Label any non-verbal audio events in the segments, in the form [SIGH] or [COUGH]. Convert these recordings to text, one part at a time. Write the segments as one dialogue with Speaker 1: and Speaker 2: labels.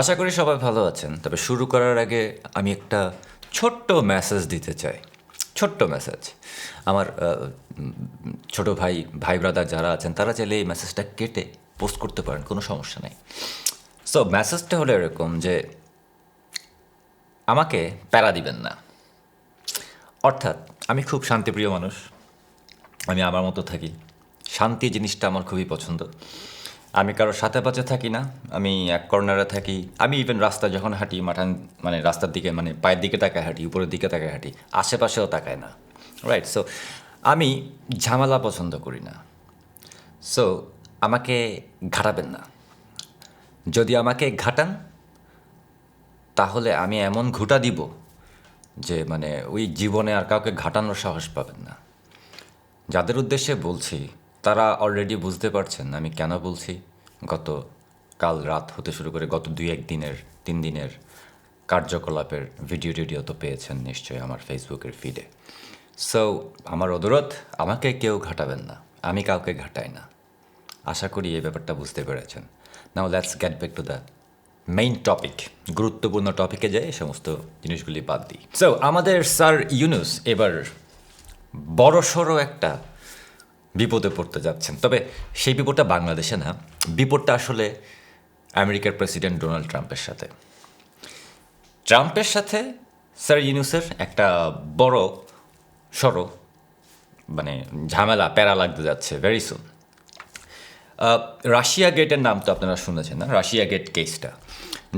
Speaker 1: আশা করি সবাই ভালো আছেন, তবে শুরু করার আগে আমি একটা ছোট্ট মেসেজ দিতে চাই। ছোট্ট মেসেজ আমার ছোট ভাই ভাই ব্রাদার যারা আছেন, তারা চাইলে এই মেসেজটা কেটে পোস্ট করতে পারেন, কোনো সমস্যা নেই। সো মেসেজটা হলো এরকম যে, আমাকে প্যারা দিবেন না। অর্থাৎ, আমি খুব শান্তিপ্রিয় মানুষ, আমি আমার মতো থাকি। শান্তি জিনিসটা আমার খুবই পছন্দ। আমি কারোর সাথে পাচে থাকি না, আমি এক কর্নারে থাকি। আমি ইভেন রাস্তা যখন হাঁটি, মাঠান মানে রাস্তার দিকে মানে পায়ের দিকে তাকায় হাঁটি, উপরের দিকে তাকায় হাঁটি, আশেপাশেও তাকায় না। রাইট সো আমি ঝামেলা পছন্দ করি না। সো আমাকে ঘাটাবেন না। যদি আমাকে ঘাটান, তাহলে আমি এমন ঘুটা দিব যে মানে ওই জীবনে আর কাউকে ঘাটানোর সাহস পাবেন না। যাদের উদ্দেশ্যে বলছি তারা অলরেডি বুঝতে পারছেন আমি কেন বলছি? গত কাল রাত হতে শুরু করে গত দুই এক দিনের, তিন দিনের কার্যকলাপের ভিডিও টিডিও তো পেয়েছেন নিশ্চয়ই আমার ফেসবুকের ফিডে সো আমার অনুরোধ, আমাকে কেউ ঘাটাবেন না। আমি কাউকে ঘাটাই না। আশা করি এই ব্যাপারটা বুঝতে পেরেছেন। Now let's get back to the main topic গুরুত্বপূর্ণ টপিকে যাই সমস্ত জিনিসগুলি বাদ দিই। সো আমাদের স্যার ইউনুস এবার বড়সড় একটা বিপদে পড়তে যাচ্ছেন। তবে সেই বিপদটা বাংলাদেশে না, বিপদটা আসলে আমেরিকার প্রেসিডেন্ট ডোনাল্ড ট্রাম্পের সাথে। ট্রাম্পের সাথে স্যার ইউনুসের একটা বড়, সড়ো মানে ঝামেলা, প্যারা লাগতে যাচ্ছে ভেরি সুন রাশিয়া গেটের নাম তো আপনারা শুনেছেন না? রাশিয়া গেট কেসটা,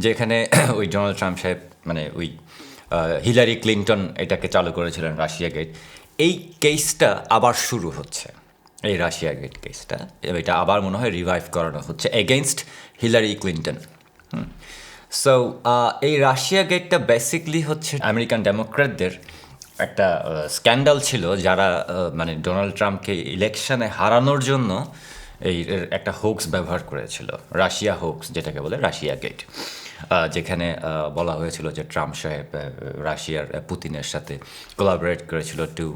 Speaker 1: যেখানে [CLEARS THROAT] ওই ডোনাল্ড ট্রাম্প সাহেব মানে ওই হিলারি ক্লিন্টন এটাকে চালু করেছিলেন রাশিয়া গেট। এই কেসটা আবার শুরু হচ্ছে। এই রাশিয়া গেট কেসটা এটা আবার মনে হয় রিভাইভ করানো হচ্ছে এগেনস্ট হিলারি ক্লিন্টন সো এই রাশিয়া গেটটা বেসিকলি হচ্ছে আমেরিকান ডেমোক্র্যাটদের একটা স্ক্যান্ডাল ছিল যারা মানে ডোনাল্ড ট্রাম্পকে ইলেকশনে হারানোর জন্য এই একটা হোক্স ব্যবহার করেছিল। রাশিয়া হোক্স যেটাকে বলে রাশিয়া গেট যেখানে বলা হয়েছিল যে ট্রাম্প সাহেব রাশিয়ার পুতিনের সাথে কোলাবোরেট করেছিল to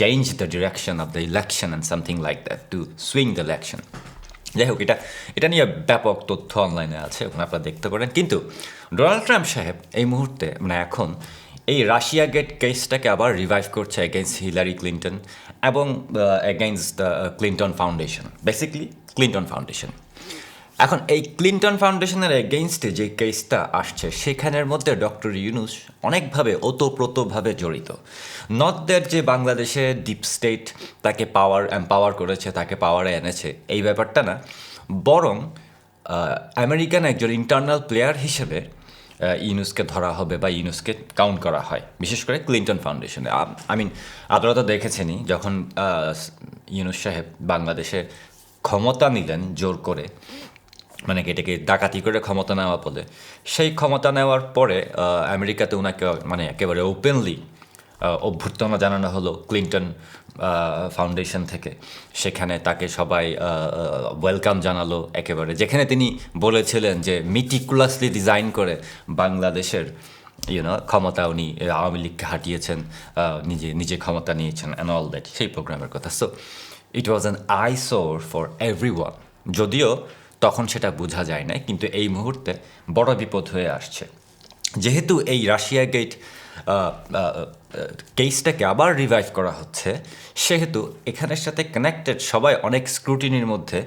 Speaker 1: change the direction of the election and something like that to swing the election যাই হোক, এটা এটা নিয়ে ব্যাপক তথ্য অনলাইনে আছে, ওখানে আপনারা দেখতে পারেন। কিন্তু ডোনাল্ড ট্রাম্প সাহেব এই মুহূর্তে মানে এখন, এই রাশিয়া গেট কেসটাকে আবার রিভাইভ করছে এগেনস্ট হিলারি ক্লিন্টন এবং against the Clinton Foundation basically Clinton Foundation এখন এই ক্লিন্টন ফাউন্ডেশনের এগেইনস্টে যে কেসটা আসছে, সেখানের মধ্যে ডক্টর ইউনুস অনেকভাবে ওতপ্রোতভাবে জড়িত। দ্যাট যে বাংলাদেশে ডিপ স্টেট তাকে পাওয়ার এম্পাওয়ার করেছে, তাকে পাওয়ারে এনেছে, এই ব্যাপারটা না। বরং আমেরিকান একজন ইন্টারনাল প্লেয়ার হিসেবে ইউনুসকে ধরা হবে বা ইউনুসকে কাউন্ট করা হয়, বিশেষ করে ক্লিন্টন ফাউন্ডেশনে আই মিন আপনারা তো দেখেছেনই, যখন ইউনুস সাহেব বাংলাদেশে ক্ষমতা নিলেন জোর করে মানে এটাকে ডাকাতি করে ক্ষমতা নেওয়া বলে। সেই ক্ষমতা নেওয়ার পরে আমেরিকাতে ওনাকে মানে একেবারে ওপেনলি অভ্যর্থনা জানানো হলো ক্লিন্টন ফাউন্ডেশন থেকে। সেখানে তাকে সবাই ওয়েলকাম জানালো একেবারে। যেখানে তিনি বলেছিলেন যে মিটিকুলাসলি ডিজাইন করে বাংলাদেশের ইউনো ক্ষমতা উনি আওয়ামী লীগকে হাঁটিয়েছেন নিজে নিজে ক্ষমতা নিয়েছেন অ্যান্ড অল দ্যাট সেই প্রোগ্রামের কথা। So it was an eyesore for every যদিও তখন সেটা বোঝা যায় না কিন্তু এই মুহূর্তে বড় বিপদ হয়ে আসছে। যেহেতু এই রাশিয়া গেট কেসটাকে আবার রিভাইভ করা হচ্ছে, সেহেতু এখানের সাথে কানেক্টেড সবাই অনেক স্ক্রুটিনির মধ্যে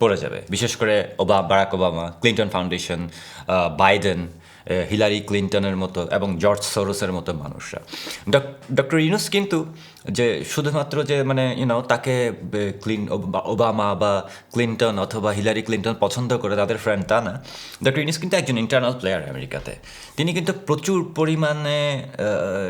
Speaker 1: পড়ে যাবে। বিশেষ করে ওবা, Barack Obama Clinton Foundation Biden Hillary ক্লিন্টনের মতো এবং জর্জ সোরসের মতো মানুষরা। ডক্টর ইউনুস কিন্তু যে শুধুমাত্র যে মানে ইউনো তাকে ক্লিন ওবা- ওবামা বা ক্লিন্টন অথবা হিলারি ক্লিন্টন পছন্দ করে তাদের ফ্রেন্ড তা না। ডক্টর ইউনুস কিন্তু একজন ইন্টারনাল প্লেয়ার আমেরিকাতে। তিনি কিন্তু প্রচুর পরিমাণে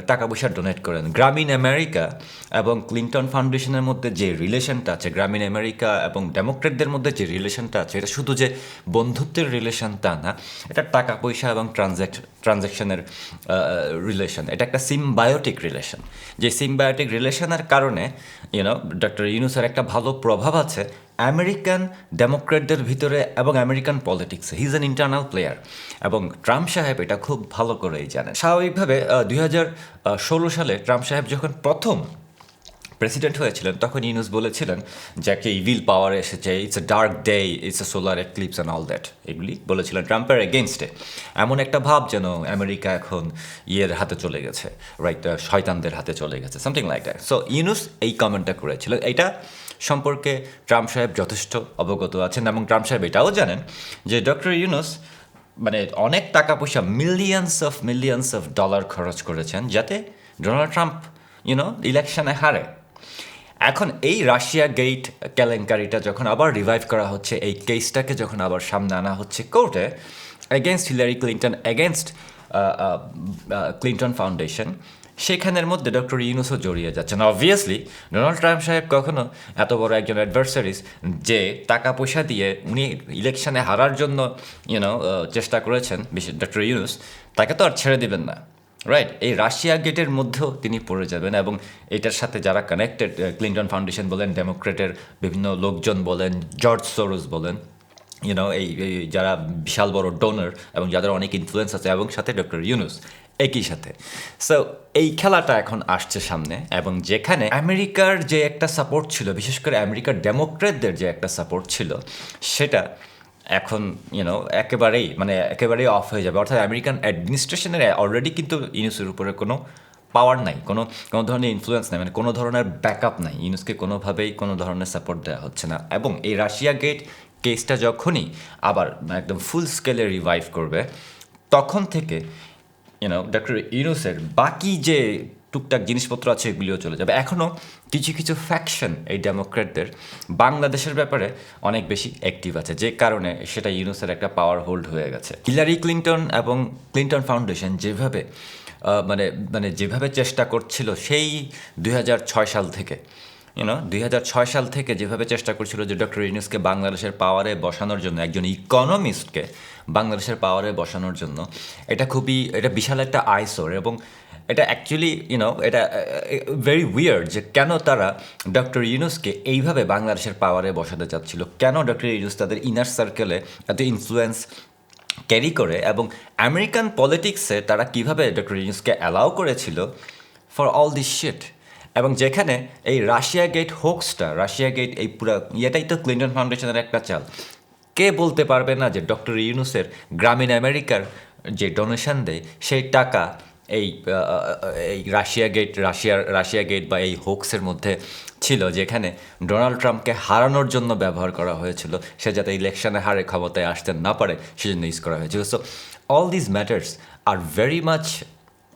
Speaker 1: টাকা পয়সা ডোনেট করেন। গ্রামীণ আমেরিকা এবং ক্লিন্টন ফাউন্ডেশনের মধ্যে যে রিলেশনটা আছে, গ্রামীণ আমেরিকা এবং ডেমোক্রেটদের মধ্যে যে রিলেশনটা আছে, এটা শুধু যে বন্ধুত্বের রিলেশন তা না, এটা টাকা পয়সা এবং ট্রানজ্যাক ট্রানজ্যাকশনের রিলেশন এটা একটা সিমবায়োটিক রিলেশন যে সিমবায়োটিক রিলেশনের কারণে ইউনো ডক্টর ইউনুসের একটা ভালো প্রভাব আছে আমেরিকান ডেমোক্রেটদের ভিতরে এবং American politics he is an internal player এবং ট্রাম্প সাহেব এটা খুব ভালো করেই জানেন। স্বাভাবিকভাবে দুই হাজার ষোলো সালে ট্রাম্প সাহেব যখন প্রথম প্রেসিডেন্ট হয়েছিলেন, তখন ইউনুস বলেছিলেন যে একটা ইভিল পাওয়ার এসেছে it's a dark day it's a solar eclipse and all that এগুলি বলেছিলেন ট্রাম্পের এগেনস্টে এমন একটা ভাব যেন আমেরিকা এখন ইয়ের হাতে চলে গেছে রাইট শয়তানদের হাতে চলে গেছে something like that so Yunus এই কমেন্টটা করেছিল এটা সম্পর্কে ট্রাম্প সাহেব যথেষ্ট অবগত আছেন এবং ট্রাম্প সাহেব এটাও জানেন যে ডক্টর ইউনুস মানে অনেক টাকা পয়সা millions of millions of dollar খরচ করেছেন যাতে ডোনাল্ড ট্রাম্প ইউনো ইলেকশনে হারে। এখন এই রাশিয়া গেট কেলেঙ্কারিটা যখন আবার রিভাইভ করা হচ্ছে, এই কেসটাকে যখন আবার সামনে আনা হচ্ছে কোর্টে against Hillary Clinton against Clinton Foundation সেখানের মধ্যে ডক্টর ইউনুসও জড়িয়ে যাচ্ছেন। অবভিয়াসলি ডোনাল্ড ট্রাম্প সাহেব কখনো এত বড় একজন অ্যাডভার্সারিস যে টাকা পয়সা দিয়ে উনি ইলেকশনে হারার জন্য ইউনো চেষ্টা করেছেন, বিশেষ ডক্টর ইউনুস তাকে তো আর ছেড়ে দেবেন না। রাইট এই রাশিয়া গেটের মধ্যেও তিনি পড়ে যাবেন এবং এটার সাথে যারা কানেক্টেড ক্লিন্টন ফাউন্ডেশন বলেন ডেমোক্রেটের বিভিন্ন লোকজন বলেন জর্জ সোরোস বলেন ইউনো এই যারা বিশাল বড় ডোনার এবং যাদের অনেক ইনফ্লুয়েন্স আছে এবং সাথে ডক্টর ইউনুস একই সাথে। সো এই খেলাটা এখন আসছে সামনে এবং যেখানে আমেরিকার যে একটা সাপোর্ট ছিল, বিশেষ করে আমেরিকার ডেমোক্রেটদের যে একটা সাপোর্ট ছিল, সেটা এখন ইউনো একেবারেই মানে একেবারেই অফ হয়ে যাবে। অর্থাৎ আমেরিকান অ্যাডমিনিস্ট্রেশনের অলরেডি কিন্তু ইউনুসের উপরে কোনো পাওয়ার নাই, কোনো কোনো ধরনের ইনফ্লুয়েন্স নাই মানে কোনো ধরনের ব্যাকআপ নাই। ইউনুসকে কোনোভাবেই কোনো ধরনের সাপোর্ট দেওয়া হচ্ছে না। এবং এই রাশিয়া গেট কেসটা যখনই আবার একদম ফুল স্কেলে রিভাইভ করবে, তখন থেকে ইউনো ডক্টর ইউনুসের বাকি যে টুকটাক জিনিসপত্র আছে, এগুলিও চলে যাবে। এখনও কিছু কিছু ফ্যাকশন এই ডেমোক্রেটদের বাংলাদেশের ব্যাপারে অনেক বেশি অ্যাক্টিভ আছে। যে কারণে সেটা ইউনুসের একটা পাওয়ার হোল্ড হয়ে গেছে। হিলারি ক্লিন্টন এবং ক্লিন্টন ফাউন্ডেশন যেভাবে মানে মানে যেভাবে চেষ্টা করছিল সেই দুই হাজার ছয় সাল থেকে ইউনো দুই হাজার ছয় সাল থেকে যেভাবে চেষ্টা করছিল যে ডক্টর ইউনুসকে বাংলাদেশের পাওয়ারে বসানোর জন্য, একজন ইকোনমিস্টকে বাংলাদেশের পাওয়ারে বসানোর জন্য, এটা খুবই, এটা বিশাল একটা আইসোর এবং এটা actually you know very weird যে কেন তারা ডক্টর ইউনুসকে এইভাবে বাংলাদেশের পাওয়ারে বসাতে চাচ্ছিল? কেন ডক্টর ইউনুস তাদের ইনার সার্কেলে এত ইনফ্লুয়েন্স ক্যারি করে? এবং আমেরিকান পলিটিক্সে তারা কীভাবে ডক্টর ইউনুসকে অ্যালাউ করেছিল ফর অল দিস শিট এবং যেখানে এই রাশিয়া গেট হোক্সটা রাশিয়া গেট এই পুরো ইয়েটাই তো ক্লিন্টন ফাউন্ডেশনের একটা চাল। কে বলতে পারবে না যে ডক্টর ইউনুসের গ্রামীণ আমেরিকার যে ডোনেশন দেয়, সেই টাকা এই এই রাশিয়া গেট রাশিয়ার, রাশিয়া গেট বা এই হোক্সের মধ্যে ছিল, যেখানে ডোনাল্ড ট্রাম্পকে হারানোর জন্য ব্যবহার করা হয়েছিল। সে যাতে ইলেকশনে হারে ক্ষমতায় আসতে না পারে, সেজন্য ইউজ করা হয়েছিল। So all this matters are very much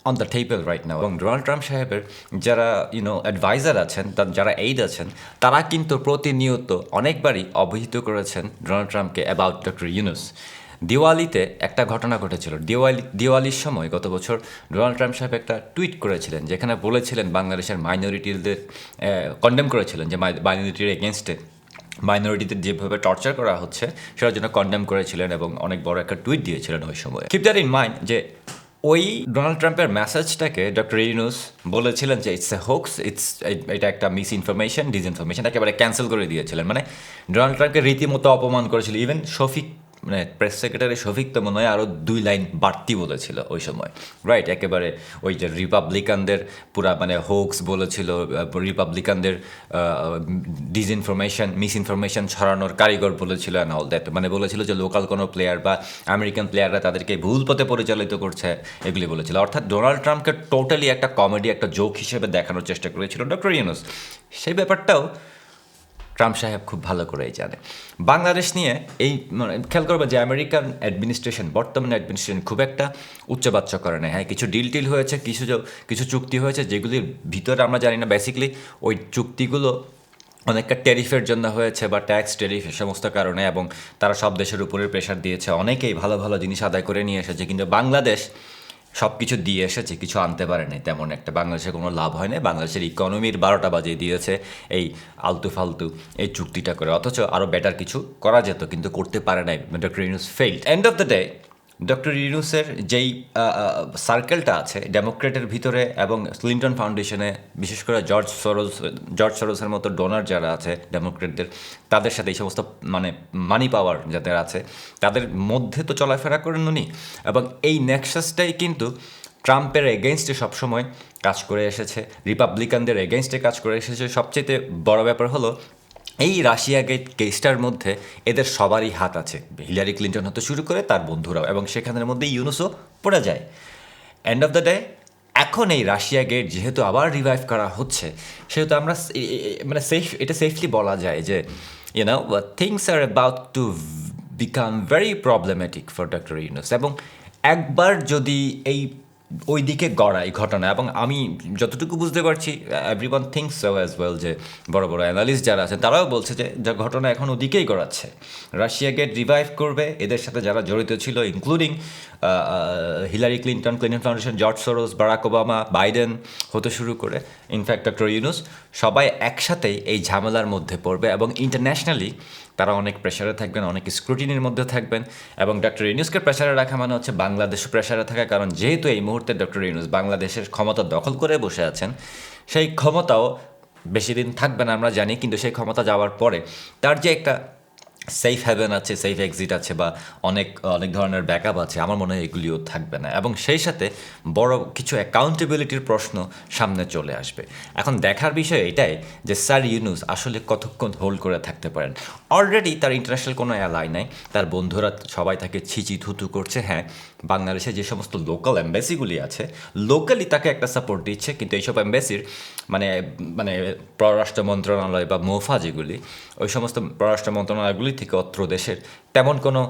Speaker 1: on the table right now এবং ডোনাল্ড ট্রাম্প সাহেবের যারা ইউনো অ্যাডভাইজার আছেন যারা এইড আছেন, তারা কিন্তু প্রতিনিয়ত অনেকবারই অবহিত করেছেন ডোনাল্ড ট্রাম্পকে অ্যাবাউট ডক্টর ইউনুস দিওয়ালিতে একটা ঘটনা ঘটেছিল। দিওয়ালি, দিওয়ালির সময় গত বছর ডোনাল্ড ট্রাম্প সাহেব একটা টুইট করেছিলেন, যেখানে বলেছিলেন বাংলাদেশের মাইনরিটিদের কন্ডেম করেছিলেন যে মাইনরিটির এগেনস্টে মাইনরিটিদের যেভাবে টর্চার করা হচ্ছে, সেটার জন্য কন্ডেম করেছিলেন এবং অনেক বড় একটা টুইট দিয়েছিলেন ওই সময়। কিপ দ্যাট ইন মাইন্ড যে ওই ডোনাল্ড ট্রাম্পের মেসেজটাকে ডক্টর ইউনুস বলেছিলেন যে ইটস এ হোক্স ইটস এটা একটা মিস ইনফরমেশন ডিসইনফরমেশন একেবারে ক্যান্সেল করে দিয়েছিলেন। মানে ডোনাল্ড ট্রাম্পকে রীতিমতো অপমান করেছিল। ইভেন শফিক মানে প্রেস সেক্রেটারি শফিক তো মনে হয় আরও দুই লাইন বাড়তি বলেছিল ওই সময়। রাইট একেবারে ওই যে রিপাবলিকানদের পুরা মানে হোক্স বলেছিল রিপাবলিকানদের ডিসইনফরমেশন মিস ইনফরমেশন ছড়ানোর কারিগর বলেছিল অ্যান্ড অল দ্যাট মানে বলেছিল যে লোকাল কোনো প্লেয়ার বা আমেরিকান প্লেয়াররা তাদেরকে ভুল পথে পরিচালিত করছে, এগুলি বলেছিল। অর্থাৎ ডোনাল্ড ট্রাম্পকে টোটালি একটা কমেডি একটা জোক হিসেবে দেখানোর চেষ্টা করেছিল ডক্টর ইউনুস সেই ব্যাপারটাও ট্রাম্প সাহেব খুব ভালো করেই জানে। বাংলাদেশ নিয়ে এই মানে খেয়াল করবে যে আমেরিকান অ্যাডমিনিস্ট্রেশন, বর্তমান অ্যাডমিনিস্ট্রেশন খুব একটা উচ্চবাচ্য করে না হ্যাঁ কিছু ডিল টিল হয়েছে, কিছু কিছু চুক্তি হয়েছে যেগুলির ভিতরে আমরা জানি না। বেসিকলি ওই চুক্তিগুলো অনেকটা ট্যারিফের জন্য হয়েছে বা ট্যাক্স ট্যারিফ এ সমস্ত কারণে এবং তারা সব দেশের উপরে প্রেশার দিয়েছে। অনেকেই ভালো ভালো জিনিস আদায় করে নিয়ে এসেছে। কিন্তু বাংলাদেশ সব কিছু দিয়ে এসেছে, কিছু আনতে পারে নাই তেমন একটা। বাংলাদেশের কোনো লাভ হয় না বাংলাদেশের ইকোনমির বারোটা বাজে দিয়েছে এই আলতু ফালতু এই চুক্তিটা করে। অথচ আরও বেটার কিছু করা যেত, কিন্তু করতে পারে নাই। Doctor failed end of the day doctor ইউনুসের যেই সার্কেলটা আছে ডেমোক্রেটের ভিতরে এবং ক্লিন্টন ফাউন্ডেশনে বিশেষ করে জর্জ সরোজ জর্জ সরোজের মতো ডোনার যারা আছে ডেমোক্রেটদের তাদের সাথে এই সমস্ত মানে মানি পাওয়ার যাদের আছে, তাদের মধ্যে তো চলাফেরা করেন উনি। এবং এই নেক্সাসটাই কিন্তু ট্রাম্পের এগেনস্টে সবসময় কাজ করে এসেছে রিপাবলিকানদের এগেনস্টে কাজ করে এসেছে। সবচেয়ে বড় ব্যাপার হলো এই রাশিয়া গেট কেসটার মধ্যে এদের সবারই হাত আছে। হিলারি ক্লিন্টন হতে শুরু করে তার বন্ধুরাও এবং সেখানের মধ্যে ইউনুসও পড়ে যায়। এন্ড অফ দ্য ডে এখন এই রাশিয়া গেট যেহেতু আবার রিভাইভ করা হচ্ছে, সেহেতু আমরা মানে সেফ এটা সেফলি বলা যায় যে you know things are about to become very problematic for doctor Yunus এবং একবার যদি এই ওই দিকে গড়াই ঘটনা। এবং আমি যতটুকু বুঝতে পারছি every one thinks so as well যে বড় বড় অ্যানালিস্ট যারা আছে, তারাও বলছে যে যা ঘটনা এখন ওদিকেই গড়াচ্ছে। রাশিয়াকে রিভাইভ করবে, এদের সাথে যারা জড়িত ছিল including Hillary Clinton Clinton Foundation George Soros Barack Obama Biden হতে শুরু করে ইনফ্যাক্ট ডক্টর ইউনুস সবাই একসাথেই এই ঝামেলার মধ্যে পড়বে। এবং ইন্টারন্যাশনালি তারা অনেক প্রেশারে থাকবেন, অনেক স্ক্রুটিনির মধ্যে থাকবেন এবং ডক্টর ইউনুসকে প্রেশারে রাখা মানে হচ্ছে বাংলাদেশ প্রেশারে থাকা কারণ যেহেতু এই মুহূর্তে ডক্টর ইউনুস বাংলাদেশের ক্ষমতা দখল করে বসে আছেন, সেই ক্ষমতাও বেশি দিন থাকবে না আমরা জানি, কিন্তু সেই ক্ষমতা যাওয়ার পরে তার যে একটা সেফ হ্যাভেন আছে সেফ এক্সিট আছে বা অনেক অনেক ধরনের ব্যাকআপ আছে, আমার মনে হয় এগুলিও থাকবে না। এবং সেই সাথে বড় কিছু অ্যাকাউন্টেবিলিটির প্রশ্ন সামনে চলে আসবে। এখন দেখার বিষয় এটাই যে স্যার ইউনুস আসলে কতক্ষণ হোল্ড করে থাকতে পারেন? অলরেডি তার ইন্টারন্যাশনাল কোনো অ্যালাই নাই, তার বন্ধুরা সবাই তাকে ছিচি থুতু করছে হ্যাঁ বাংলাদেশে যে সমস্ত লোকাল এম্বাসিগুলি আছে লোকালি তাকে একটা সাপোর্ট দিচ্ছে, কিন্তু এইসব এম্বাসির মানে মানে পররাষ্ট্র মন্ত্রণালয় বা মোফা যেগুলি, ওই সমস্ত পররাষ্ট্র মন্ত্রণালয়গুলি থেকে অত্র দেশের তেমন কোনো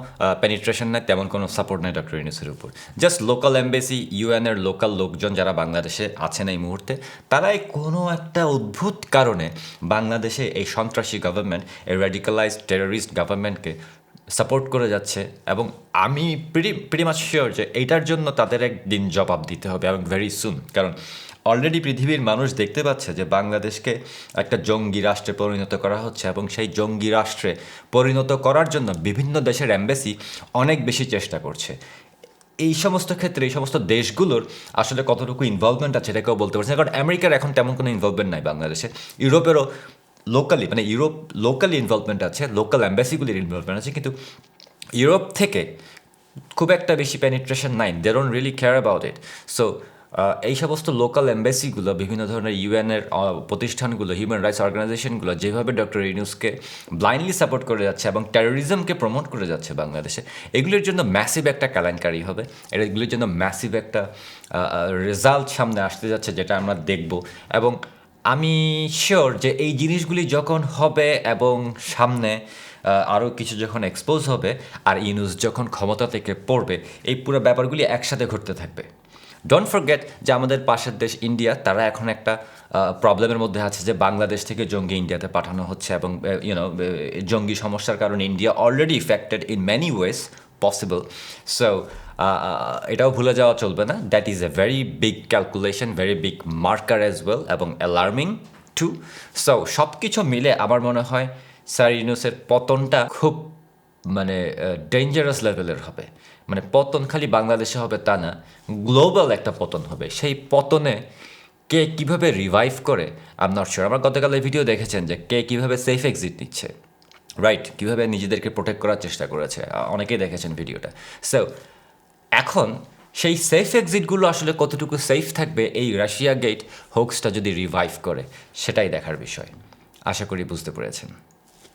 Speaker 1: পেনিট্রেশন নেই, তেমন কোনো সাপোর্ট নেই ডক্টর ইউনুসের উপর। জাস্ট লোকাল এম্বাসি ইউএনের লোকাল লোকজন যারা বাংলাদেশে আছেন এই মুহূর্তে, তারাই কোনো একটা অদ্ভুত কারণে বাংলাদেশে এই সন্ত্রাসী গভর্নমেন্ট এই রেডিকালাইজড টেররিস্ট গভর্নমেন্টকে সাপোর্ট করে যাচ্ছে এবং আমি প্রিটি প্রিটি মাচ শিওর যে এইটার জন্য তাদের একদিন জবাব দিতে হবে এবং ভেরি সুন কারণ অলরেডি পৃথিবীর মানুষ দেখতে পাচ্ছে যে বাংলাদেশকে একটা জঙ্গি রাষ্ট্রে পরিণত করা হচ্ছে এবং সেই জঙ্গি রাষ্ট্রে পরিণত করার জন্য বিভিন্ন দেশের অ্যাম্বাসি অনেক বেশি চেষ্টা করছে। এই সমস্ত ক্ষেত্রে, এই সমস্ত দেশগুলোর আসলে কতটুকু ইনভলভমেন্ট আছে এটা কেউ বলতে পারছে না। কারণ আমেরিকার এখন তেমন কোনো ইনভলভমেন্ট নাই বাংলাদেশে। ইউরোপেরও লোকালি মানে ইউরোপ লোকাল ইনভলভমেন্ট আছে লোকাল অ্যাম্বাসিগুলির ইনভলভমেন্ট আছে, কিন্তু ইউরোপ থেকে খুব একটা বেশি পেনিট্রেশন নাই they don't really care about it so এই সমস্ত লোকাল এম্বাসিগুলো বিভিন্ন ধরনের ইউএনের প্রতিষ্ঠানগুলো হিউম্যান রাইটস অর্গানাইজেশনগুলো যেভাবে ডক্টর ইউনুসকে ব্লাইন্ডলি সাপোর্ট করে যাচ্ছে এবং টেরোরিজমকে প্রমোট করে যাচ্ছে বাংলাদেশে, এগুলির জন্য ম্যাসিভ একটা কেলেঙ্কারি হবে। এগুলির জন্য ম্যাসিভ একটা রেজাল্ট সামনে আসতে যাচ্ছে, যেটা আমরা দেখব। এবং আমি শিওর যে এই জিনিসগুলি যখন হবে এবং সামনে আরও কিছু যখন এক্সপোজ হবে আর ইউনুস যখন ক্ষমতা থেকে পড়বে, এই পুরো ব্যাপারগুলি একসাথে ঘটতে থাকবে। ডোন্ট ফরগেট যে আমাদের পাশের দেশ ইন্ডিয়া তারা এখন একটা প্রবলেমের মধ্যে আছে যে বাংলাদেশ থেকে জঙ্গি ইন্ডিয়াতে পাঠানো হচ্ছে এবং ইউনো জঙ্গি সমস্যার কারণে India already affected in many ways possible so এটাও ভুলে যাওয়া চলবে না। That is a very big calculation very big marker as well এবং অ্যালার্মিং টু সো সব কিছু মিলে আমার মনে হয় স্যার ইউনুসের পতনটা খুব মানে ডেঞ্জারাস লেভেলের হবে। মানে পতন খালি বাংলাদেশে হবে তা না গ্লোবাল একটা পতন হবে। সেই পতনে কে কীভাবে রিভাইভ করে আপনার শিওর আমার গতকালের ভিডিও দেখেছেন যে কে কীভাবে সেফ এক্সিট নিচ্ছে। রাইট কীভাবে নিজেদেরকে প্রোটেক্ট করার চেষ্টা করেছে। অনেকেই দেখেছেন ভিডিওটা সো এখন সেই সেফ এক্সিটগুলো আসলে কতটুকু সেফ থাকবে এই রাশিয়া গেট হোক্সটা যদি রিভাইভ করে, সেটাই দেখার বিষয়। আশা করি বুঝতে পেরেছেন।